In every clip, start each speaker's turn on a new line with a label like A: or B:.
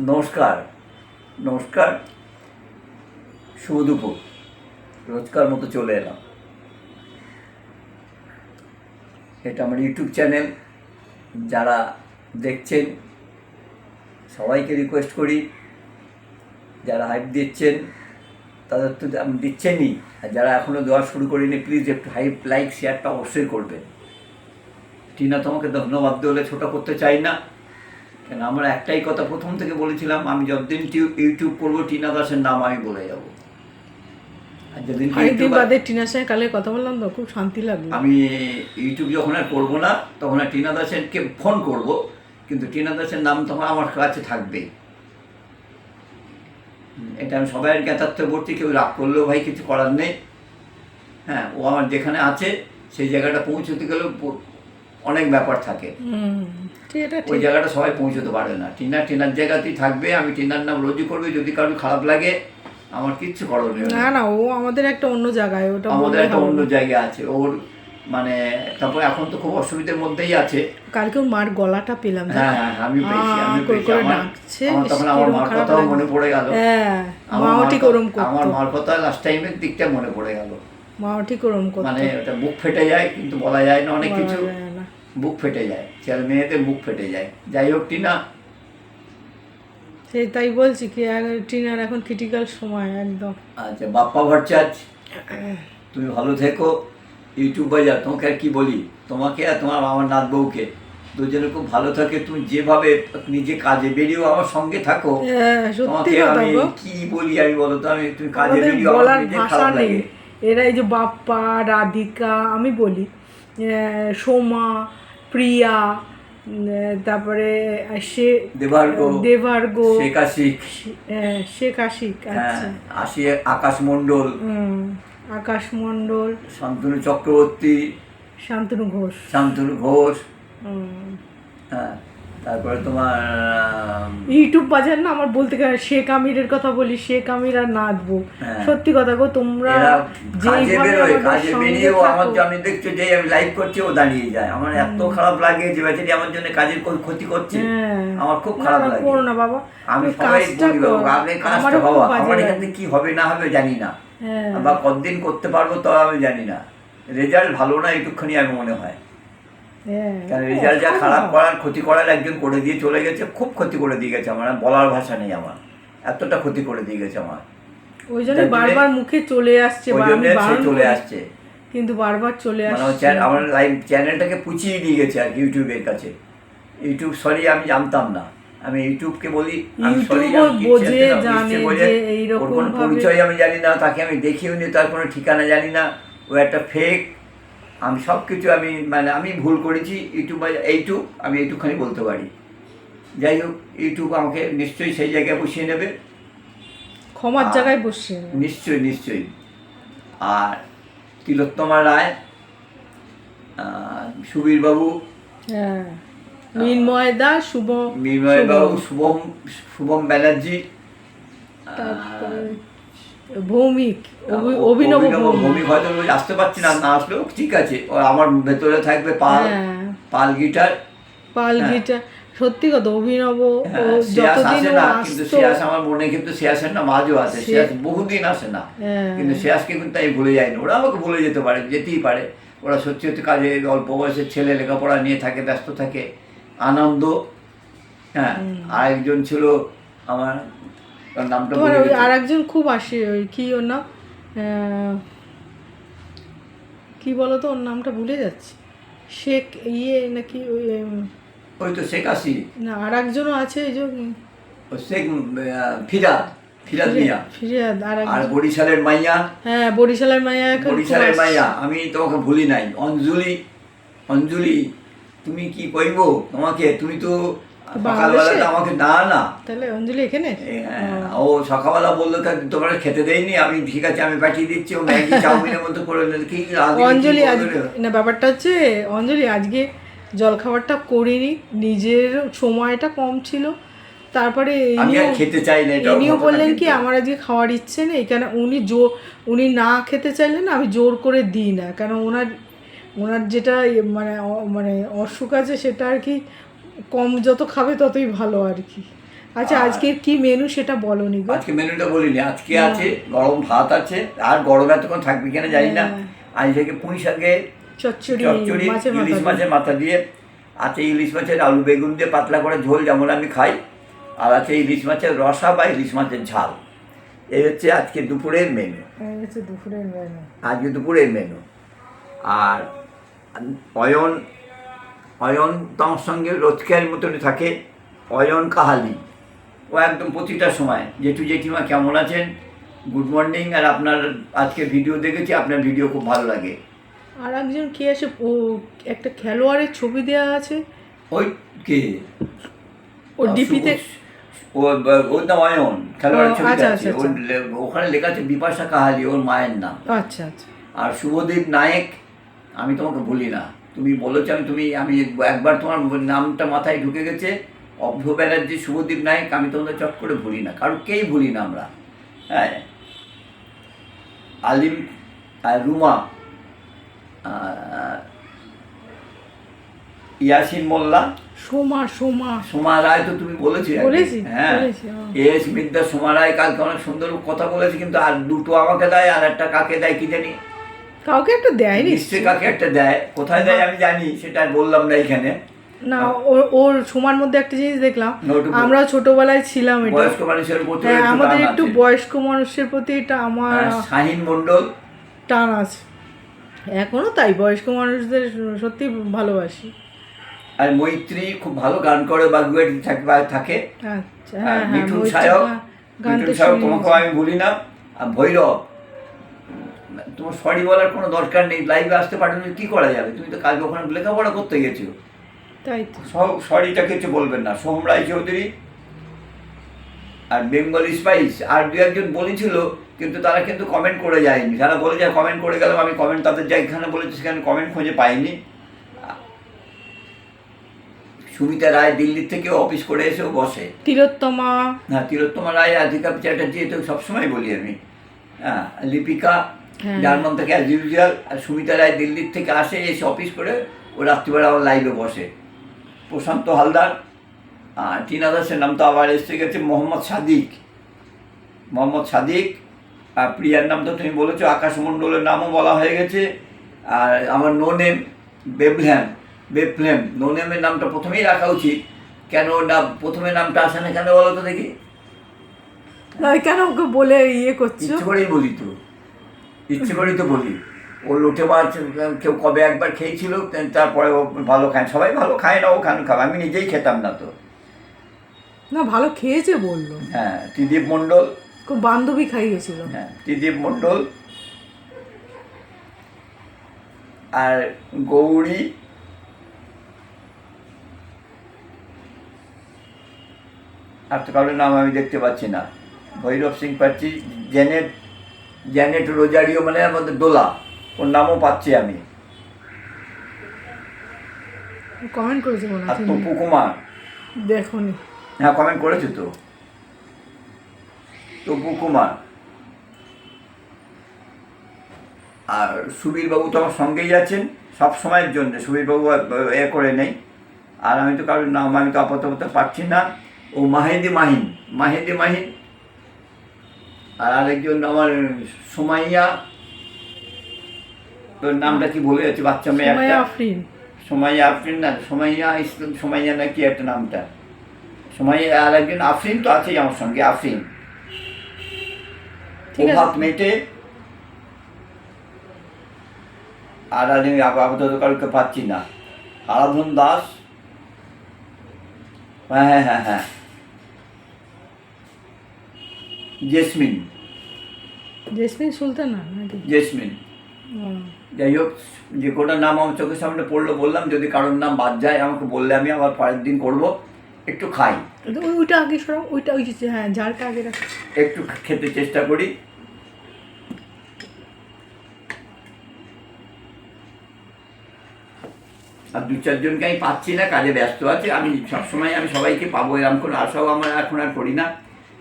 A: নমস্কার নমস্কার। শুভ দুপুর। রোজকার মতো চলে এলাম। এটা আমার ইউটিউব চ্যানেল। যারা দেখছেন, সবাইকে রিকোয়েস্ট করি, যারা হাইপ দিচ্ছেন, তাদের তো আমি দিচ্ছেনই। আর যারা এখনও দেওয়া শুরু করিনি প্লিজ একটু হাইপ লাইক শেয়ারটা অবশ্যই করবেন। টিনা তোমাকে ধন্যবাদ দিলে ছোটো করতে চাই না। কেন আমরা একটাই কথা প্রথম থেকে বলেছিলাম আমি যতদিন ইউটিউব করব টিনা দাসের নাম আমি বলে যাব। আর যেদিন
B: বাদে টিনার সঙ্গে কালে কথা বললাম তো খুব শান্তি লাগল।
A: আমি ইউটিউব যখন আর করব না তখন আর টিনা দাসেরকে ফোন করব কিন্তু টিনা দাসের নাম তখন আমার কাছে থাকবেই এটা আমি সবাই জ্ঞাতার্থে বলছি কেউ রাগ করলেও ভাই কিছু করার নেই। হ্যাঁ ও আমার যেখানে আছে সেই জায়গাটা পৌঁছতে গেলেও অনেক ব্যাপার থাকে। ওই জায়গাটা সবাই পৌঁছতে পারে না। টিনা টিনার জায়গাতেই থাকবে আমি টিনার নাম রোজই করবে যদি কারোর খারাপ লাগে আমার কিচ্ছু করণীয়
B: না না ও আমাদের একটা অন্য জায়গায় ওটা
A: আমাদের একটা অন্য। জায়গা আছে ওর মানে তারপর এখন তো খুব অসুবিধার মধ্যেই আছে।
B: কালকে ওর মার গলাটা পেলাম
A: হ্যাঁ হ্যাঁ আমি পেয়েছি আমি পেয়েছি। আমার তখন আমার মার কথাও মনে পড়ে গেল।
B: হ্যাঁ মাও ঠিক ওরম
A: আমার মার কথা লাস্ট টাইমের দিকটা মনে পড়ে গেল।
B: মাও ঠিক ওরম করতো।
A: মানে ওটা বুক ফেটে যায় কিন্তু বলা যায় না অনেক কিছু। বুক ফেটে যায়। ছেলে মেয়েদের বুক ফেটে যায়। যাই হোক টিনা।
B: সেই তাই বলছি কি টিনার এখন ক্রিটিক্যাল সময় একদম।
A: আচ্ছা বাপ্পা ভট্টাচার্য তুমি ভালো থেকো। ইউটিউব বাজার তোমাকে আর কি বলি? তোমাকে আর তোমার আমার নাত বউকে দুজনে খুব ভালো থাকে তুমি যেভাবে নিজে কাজে বেরিয়েও আমার সঙ্গে থাকো।
B: হ্যাঁ,
A: তোমাকে আমি কি বলি আমি বলো তো? আমি তুমি কাজে বেরিয়েও আমার
B: ভাষা নেই। এরা এই যে বাপ্পা রাধিকা আমি বলি। সোমা প্রিয়া তারপরে সে
A: দেবার্গ
B: দেবার্গ
A: শেখ আশিক
B: শেখ আশিক আচ্ছা।
A: আসি আকাশ মণ্ডল।
B: আকাশ মণ্ডল।
A: শান্তনু চক্রবর্তী।
B: শান্তনু ঘোষ।
A: শান্তনু ঘোষ। হ্যাঁ। তারপরে তোমার
B: ইউটিউব বাজার না আমার বলতে গেলে শেখ আমিরের কথা বলি শেখ আমির আর নাচবো
A: হ্যাঁ।
B: সত্যি কথা গো তোমরা
A: কাজে বেরোয় কাজে বেরিয়েও আমার যে আমি দেখছ যে আমি লাইভ করছি ও দাঁড়িয়ে যায়। আমার এত খারাপ লাগে যে বেচারি আমার জন্য কাজের কোনো ক্ষতি করছে।
B: হ্যাঁ।
A: আমার খুব খারাপ লাগে।
B: করো না বাবা।
A: আমি সবাই বলি বাবু
B: করো।
A: কাজটা বাবা আমার। এখান থেকে কি হবে না হবে জানি না।
B: হ্যাঁ।
A: বা কতদিন করতে পারব তাও আমি জানি না। রেজাল্ট ভালো না একটুখানি আমি মনে হ্যাঁ। কারণ রেজাল্ট যা খারাপ করার ক্ষতি করার একজন করে দিয়ে চলে গেছে খুব ক্ষতি করে দিয়ে গেছে আমার বলার ভাষা নেই আমার। এতটা ক্ষতি করে দিয়ে গেছে আমার।
B: ওই জন্য বারবার মুখে চলে আসছে
A: ওই জন্য
B: আমি
A: সে চলে আসছে।
B: কিন্তু বারবার চলে
A: মানে
B: আসছে।
A: আমার লাইভ চ্যানেলটাকে পুচিয়ে দিয়ে গেছে আর ইউটিউবের কাছে। ইউটিউব সরি আমি জানতাম না। আমি ইউটিউবকে বলি আমি
B: বোঝে, জানে যে এইরকম
A: পরিচয় আমি জানি না তাকে আমি দেখিও নি তার কোনো ঠিকানা জানি না। ও একটা ফেক আমি সব কিছু আমি মানে আমি ভুল করেছি ইউটিউব এইটুক আমি এইটুকখানি বলতে পারি। যাই হোক ইউটিউব আমাকে নিশ্চয়ই সেই জায়গায় বসিয়ে নেবে।
B: ক্ষমার জায়গায় বসছে
A: নিশ্চয়ই নিশ্চয়ই। আর তিলোত্তমা রায় সুবীরবাবু
B: হ্যাঁ। মিনময় দাস শুভ
A: মিনময় বাবু শুভম শুভম ব্যানার্জি
B: ভৌমিক অভিনব ভৌমিক।
A: হয়তো রোজ আসতে পারছি না না আসলেও ঠিক আছে। আমার ভেতরে থাকবে পাল
B: হ্যাঁ।
A: পাল গিটার।
B: পাল
A: হ্যাঁ।
B: গিটার সত্যি কথা অভিনব
A: হ্যাঁ,
B: যতদিন
A: কিন্তু শ্রেয়াস আমার মনে কিন্তু নাম আজও আছে
B: সে-
A: শ্রেয়াস বহুদিন আসে না। কিন্তু শ্রেয়াসকে কিন্তু আমি ভুলে যাইনি। ওরা আমাকে ভুলে যেতে পারে যেতেই পারে। ওরা সত্যি সত্যি কাজে অল্প বয়সের ছেলে লেখাপড়া নিয়ে থাকে ব্যস্ত থাকে আনন্দ। হ্যাঁ আরেকজন ছিল আমার নামটা
B: তোমার ওই আর একজন খুব আসে ওই কি ওর নাম? কি বলো তো ওর নামটা ভুলে যাচ্ছি। শেখ ইয়ে নাকি ওই
A: ওই তো শেখ আসি
B: না আর একজনও আছে যে
A: শেখ ফিরাদ ফিরাদ মিয়া।
B: ফিরিয়াদ আর
A: বরিশালের মাইয়া?
B: হ্যাঁ বরিশালের মাইয়া
A: বরিশালের মাইয়া আমি তোমাকে ভুলি নাই। অঞ্জলি অঞ্জলি তুমি কি কইব? তোমাকে তুমি তো আমাকে না না।
B: তাহলে অঞ্জলি এখানে?
A: হ্যাঁ, ও সকালবেলা বলল তোমার খেতে দেয়নি আমি ঠিক আছে আমি পাঠিয়ে দিচ্ছি ও ম্যাগি চাউমিনের মতো করে। কি
B: অঞ্জলি আজ
A: বলবে রে?
B: না ব্যাপারটা হচ্ছে অঞ্জলি আজকে জলখাবারটা করিনি নিজের সময়টা কম ছিল। তারপরে
A: খেতে চাই না
B: ইনিও বললেন কি আমার আজকে খাওয়ার ইচ্ছে নেই। কেন উনি জোর উনি না খেতে চাইলেন আমি জোর করে দিই না। কেন ওনার ওনার যেটা ইয়ে মানে মানে অসুখ আছে সেটা আর কি কম যত খাবে ততই ভালো আর কি। আচ্ছা আজকে কি মেনু সেটা বলনি গো?
A: আজকে মেনুটা বলিনি আজকে আছে গরম ভাত আছে আর গরম এতক্ষণ থাকবে কিনা জানি না।
B: হ্যাঁ।
A: আজ থেকে পুঁই শাকে
B: চচ্চড়ি
A: ইলিশ মাছের মাথা দিয়ে আছে ইলিশ মাছের আলু বেগুন দিয়ে পাতলা করে ঝোল যেমন আমি খাই আর আছে ইলিশ মাছের রসা বা ইলিশ মাছের ঝাল। এই হচ্ছে আজকে দুপুরের মেনু
B: দুপুরের মেনু
A: আজকে দুপুরের মেনু আর অয়ন অয়ন তোমার সঙ্গে রোজকের মতনই থাকে অয়ন কাহালি। ও একদম প্রতিটা সময় জেঠু জেঠিমা কেমন আছেন? গুড মর্নিং আর আপনার আজকে ভিডিও দেখেছি আপনার ভিডিও খুব ভালো লাগে।
B: আর একজন কে আছে? ও একটা খেলোয়াড়ের ছবি দেওয়া আছে।
A: ওই কে?
B: ও ডিপিতে
A: ও ওর নাম অয়ন খেলোয়াড়ের ছবি
B: আচ্ছা,
A: আছে।
B: আচ্ছা,
A: ওর ওখানে লেখা আছে বিপাশা কাহালি ওর মায়ের নাম।
B: আচ্ছা আচ্ছা।
A: আর শুভদীপ নায়েক আমি তোমাকে বলি না। তুমি বলেছ আমি তুমি আমি একবার তোমার নামটা মাথায় ঢুকে গেছে। অভ্র ব্যানার্জি শুভদীপ নায়েক আমি তোমাদের চট করে ভুলি না। কারোকেই ভুলি না আমরা। হ্যাঁ। আলিম রুমা ইয়াসিন মোল্লা।
B: সোমা সোমা।
A: সোমা রায় তো তুমি। হ্যাঁ।
B: বলেছি, হ্যাঁ।
A: এস বিদ্যা সোমা রায় কালকে অনেক সুন্দর কথা বলেছে কিন্তু আর দুটো আমাকে দেয় আর একটা কাকে দেয় কি জানি।
B: কাউকে একটা দেয়নি।
A: নিশ্চয়ই কাকে একটা দেয়। কোথায় দেয় আমি জানি সেটা বললাম না এখানে।
B: না ওর ওর সোমার মধ্যে একটা জিনিস দেখলাম। আমরা ছোটবেলায় ছিলাম এটা। হ্যাঁ আমাদের একটু বয়স্ক মানুষের প্রতি এটা আমার
A: শাহিন মণ্ডল?
B: টান আছে। এখনও তাই বয়স্ক মানুষদের সত্যি ভালোবাসি।
A: আর মৈত্রী খুব ভালো গান করে বাগুয়াটি থাকে বা থাকে।
B: আচ্ছা হ্যাঁ হ্যাঁ
A: মিঠুন সায়ক মিঠুন সায়ক তোমাকেও আমি ভুলি না। আর ভৈরব। তোমার সরি বলার কোনো দরকার নেই লাইভে আসতে পারবে কি করা যাবে? তুমি তো কালকে ওখানে লেখাপড়া করতে গেছো।
B: তাই তো।
A: সরিটা কিছু বলবেন না। সোহম রায় চৌধুরী আর বেঙ্গল স্পাইস আর দু একজন বলেছিল কিন্তু তারা কিন্তু কমেন্ট করে যায়নি। যারা বলে যায় কমেন্ট করে গেলাম আমি কমেন্ট তাদের যেখানে বলেছি সেখানে কমেন্ট খুঁজে পাইনি। সুমিতা রায় দিল্লির থেকে অফিস করে এসেও বসে।
B: তিলোত্তমা।
A: হ্যাঁ তিলোত্তমা রায় রাধিকা চ্যাটার্জি তো সবসময় বলি আমি। হ্যাঁ লিপিকা। জার্মান থেকে অ্যাজ ইউজুয়াল আর সুমিতা রায় দিল্লির থেকে আসে এসে অফিস করে ও রাত্রিবেলা আবার লাইভে বসে। প্রশান্ত হালদার আর টিনা দাসের নাম তো আবার এসে গেছে মোহাম্মদ সাদিক। মোহাম্মদ সাদিক আর প্রিয়ার নাম তো তুমি বলেছ আকাশমণ্ডলের নামও বলা হয়ে গেছে। আর আমার নো নেম বেবল্যাম বেবফ্লেম নো নেমের নামটা প্রথমেই রাখা উচিত। কেন না প্রথমে নামটা আসে না কেন বলো তো দেখি?
B: কেন ওকে বলে ইয়ে করছ?
A: করেই বলি তো। ইচ্ছে করেই তো বলি। ও লোটে মাছ কেউ কবে একবার খেয়েছিল তারপরে ও ভালো খায় সবাই ভালো খায় না ও খান খাবে। আমি নিজেই খেতাম না তো।
B: না ভালো খেয়েছে বলল।
A: হ্যাঁ ত্রিদীপ মণ্ডল।
B: খুব বান্ধবী খাইয়েছিল।
A: হ্যাঁ ত্রিদীপ মণ্ডল। আর গৌরী। আর তো কারোর নাম আমি দেখতে পাচ্ছি না। ভৈরব সিং পাচ্ছি জেনেট জেনেট রোজারিও মানে আমাদের দোলা। ওর নামও পাচ্ছি আমি।
B: কমেন্ট করেছে মনে হচ্ছে
A: তপু কুমার।
B: দেখুনি।
A: হ্যাঁ কমেন্ট করেছে তো? তপু কুমার। আর সুবীরবাবু তো আমার সঙ্গেই আছেন সব সময়ের জন্য। সুবীরবাবু এ করে নেই। আর আমি তো কারোর নাম আমি তো আপাতত পাচ্ছি না। ও মাহেদি মাহিন মাহেদি মাহিন। আর আরেকজন আমার সোমাইয়া তোর নামটা কি বলে যাচ্ছে বাচ্চা মেয়ে একটা। সোমাইয়া আফরিন। না সোমাইয়া ইসলাম সোমাইয়া না কি একটা নামটা। সোমাইয়া আর একজন আফরিন তো আছেই আমার সঙ্গে আফরিন।
B: ঠিক
A: মেটে। আর আমি আপাতত কাউকে পাচ্ছি না। আরাধন দাস। হ্যাঁ হ্যাঁ হ্যাঁ হ্যাঁ। জেসমিন।
B: জেসমিন সুলতান নাকি?
A: জেসমিন। যাই হোক যে কোটার নাম আমার চোখের সামনে পড়ল বললাম যদি কারোর নাম বাদ যায় আমাকে বললে আমি আবার পরের দিন করব। একটু খাই।
B: ওইটা আগে সরাও ওইটা ওই হ্যাঁ ঝাড়টা আগে রাখ।
A: একটু খেতে চেষ্টা করি। আর দু চারজনকে আমি পাচ্ছি না কাজে ব্যস্ত আছে। আমি সবসময় আমি সবাইকে পাবো এরকম কোনো আশাও আমার এখন আর করি না।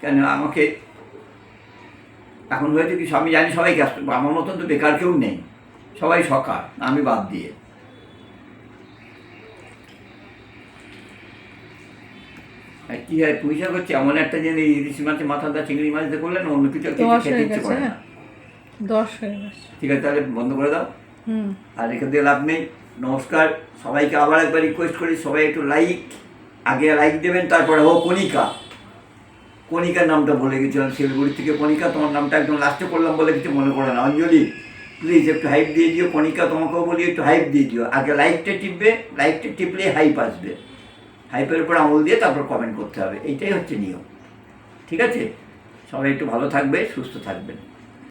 A: কেন আমাকে এখন হয়েছে কি আমি জানি সবাই ব্যস্ত আমার মতন তো বেকার কেউ নেই। সবাই সকার আমি বাদ দিয়ে। আর কি হয় শাক হচ্ছে এমন একটা জিনিস ইলিশ মাছের মাথা দা চিংড়ি মাছ দিয়ে করলে না অন্য কিছু কিছু
B: দশ
A: খেতে ইচ্ছে
B: গেছে।
A: করে না।
B: দশ হয়ে গেছে।
A: ঠিক আছে তাহলে বন্ধ করে দাও।
B: হুম।
A: আর এখান থেকে লাভ নেই। নমস্কার সবাইকে আবার একবার রিকোয়েস্ট করি সবাই একটু লাইক আগে লাইক দেবেন তারপরে ও কণিকা কণিকার নামটা বলে গেছিলাম, শিলিগুড়ি থেকে কণিকা, তোমার নামটা একদম লাস্টে করলাম বলে কিছু মনে করে না। অঞ্জলি প্লিজ একটু হাইপ দিয়ে দিও, কণিকা তোমাকেও বলি, একটু হাইপ দিয়ে দিও। আগে লাইকটা টিপবে লাইকটা টিপলেই হাইপ আসবে। হাইপের উপর আঙুল দিয়ে তারপর কমেন্ট করতে হবে। এইটাই হচ্ছে নিয়ম। ঠিক আছে? সবাই একটু ভালো থাকবে, সুস্থ থাকবেন।